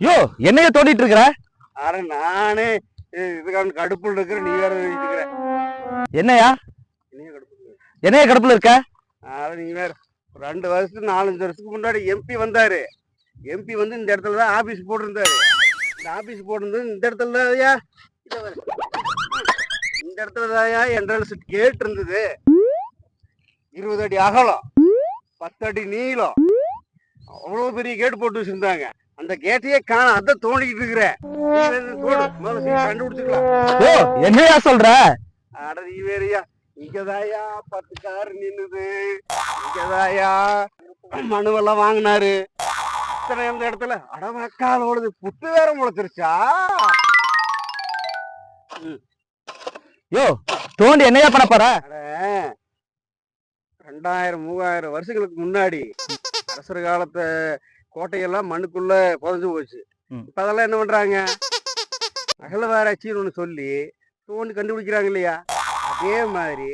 யோ என்னைய தோண்டிட்டு இருக்கிற? அட நானே. இதுக்கான கடுப்புல இருக்கிற நீ வேற இருக்கிற? என்னையா? என்னைய கடுப்புல இருக்க? அட நீ வேற ரெண்டு வருஷத்துக்கு நாலஞ்சு வருஷத்துக்கு முன்னாடி எம்பி வந்தாரு. எம்பி வந்து இந்த இடத்துல தான் ஆபீஸ் போட்டிருந்தாரு. இந்த ஆபீஸ் போட்டிருந்தது இந்த இடத்துல தான் ஐயா. இத பாரு. இந்த இடத்துல தான் என்ட்ரன்ஸ் கேட் இருந்தது இருபது அடி அகலம் பத்து அடி நீளம். அவ்வளவு பெரிய கேட் போட்டு வச்சிருந்தாங்க. அந்த கேட்டையே காண அதை தோண்டிக்கிட்டு இருக்கிற. கண்டுபிடிச்சுக்கலாம். என்னையா சொல்ற? அட நீ வேறயா? இங்கதாயா பத்து கார் நின்னுது. இங்கதாயா? மனுவெல்லாம் வாங்கினாரு. இத்தனை இந்த இடத்துல அடவக்காலோடது புத்து வேற முளைச்சிருச்சா? யோ தோண்டி என்னையா பண்ண போற? ரெண்டாயிரம் மூவாயிரம் வருஷங்களுக்கு முன்னாடி அரசர் காலத்து கோட்டையெல்லாம் மண்ணுக்குள்ள புதைஞ்சு போச்சு. இப்ப அதெல்லாம் என்ன பண்றாங்க? அகலவாராய்ச்சின்னு ஒண்ணு சொல்லி தோண்டி கண்டுபிடிக்கிறாங்க இல்லையா? அதே மாதிரி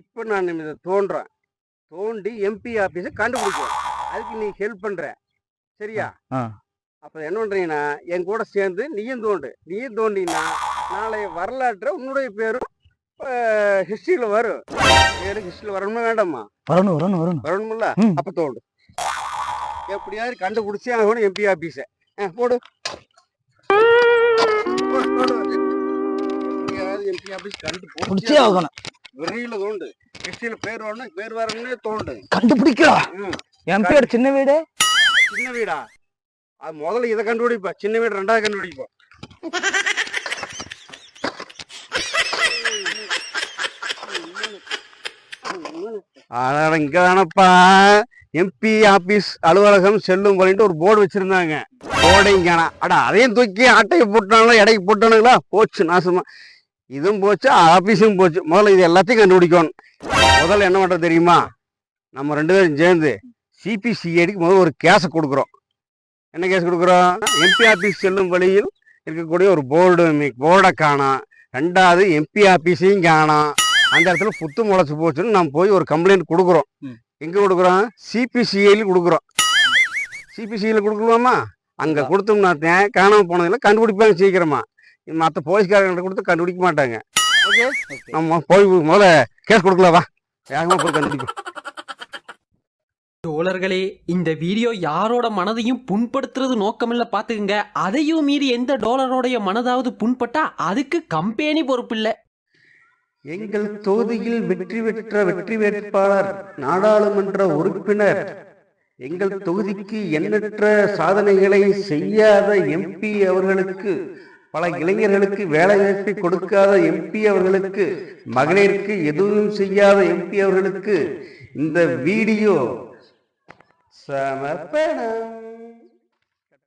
இப்ப நான் இதை தோன்றேன். தோண்டி எம்பி ஆபீஸை கண்டுபிடிக்கிறேன். அதுக்கு நீ ஹெல்ப் பண்ற. சரியா. அப்ப என்ன பண்றீங்கன்னா என் கூட சேர்ந்து நீயும் தோண்டு. நீயும் தோண்டினா நாளைய வரலாற்றை உன்னுடைய பேரும் ஹிஸ்டரியில வரும். பேரு ஹிஸ்டரியில வரணுமா வேண்டாமா? வரணும் வரணும் வரணும். வரணும்ல. அப்ப தோண்டு. எப்படியாவது கண்டுபிடிச்சே ஆகணும் எம்பி ஆபீஸ போடு. எம்பி ஆபீஸ் முடிச்சே கண்டுபிடிச்சே ஆகணும். வெறியில தோண்டு ஹிஸ்டரியில பேர் வரணும் பேர் வரணும்னே தோண்டு கண்டுபிடிக்கலாம் பேர் சின்ன வீடு? சின்ன வீடா? அது முதல்ல இதை கண்டுபிடிப்பா. சின்ன வீடு ரெண்டாவது கண்டுபிடிப்போம் அதான் இங்க தானப்பா எம்பி ஆபீஸ் அலுவலகம் செல்லும் வழின்ட்டு ஒரு போர்டு வச்சிருந்தாங்க. போர்டைங்கானா அடா அதையும் தூக்கி அட்டையை போட்டாங்களா இடைக்கு போட்டானுங்களா? போச்சு நாசமா. இதுவும் போச்சு ஆபீஸும் போச்சு. முதல்ல இது எல்லாத்தையும் கண்டுபிடிக்கணும். முதல்ல என்ன பண்றது தெரியுமா? நம்ம ரெண்டு பேரும் சேர்ந்து சிபிசிஐடிக்கு முதல்ல ஒரு கேஸை கொடுக்குறோம். என்ன கேஸ் கொடுக்குறோம்? எம்பி ஆபீஸ் செல்லும் வழியில் இருக்கக்கூடிய ஒரு போர்டு போர்டை காணோம். ரெண்டாவது எம்பி ஆபீஸையும் காணோம். அந்த இடத்துல புத்து முளைச்சி போச்சுன்னு நம்ம போய் ஒரு கம்ப்ளைண்ட் கொடுக்குறோம். எங்க கொடுக்குறோம்? சிபிசிஐல கொடுக்குறோம். சிபிசிஐல கொடுக்கலாமா? அங்க கொடுத்தோம்னாத்தேன் காணாம போனதில்ல கண்டுபிடிப்பாங்க சீக்கிரமா. மற்ற போலீஸ்காரங்கிட்ட கொடுத்து கண்டுபிடிக்க மாட்டாங்க. ஓகே? நம்ம போய் முதல்ல கேஸ் கொடுக்கலாம் வா. வேகமா போய் கண்டுபிடிக்கும் தோழர்களே இந்த வீடியோ யாரோட மனதையும் புண்படுத்துறது நோக்கமில்ல பாத்துக்குங்க. அதையும் மீறி எந்த டோலரோடைய மனதாவது புண்பட்டா அதுக்கு கம்பெனி பொறுப்பில்லை. எங்கள் தொகுதியில் வெற்றி பெற்ற வெற்றி வேட்பாளர் நாடாளுமன்ற உறுப்பினர். எங்கள் தொகுதிக்கு எண்ணற்ற சாதனைகளை செய்யாத எம்பி அவர்களுக்கு பல இளைஞர்களுக்கு வேலைவாய்ப்பை கொடுக்காத எம்பி அவர்களுக்கு மகளிருக்கு எதுவும் செய்யாத எம்பி அவர்களுக்கு இந்த வீடியோ சமர்ப்பணம்.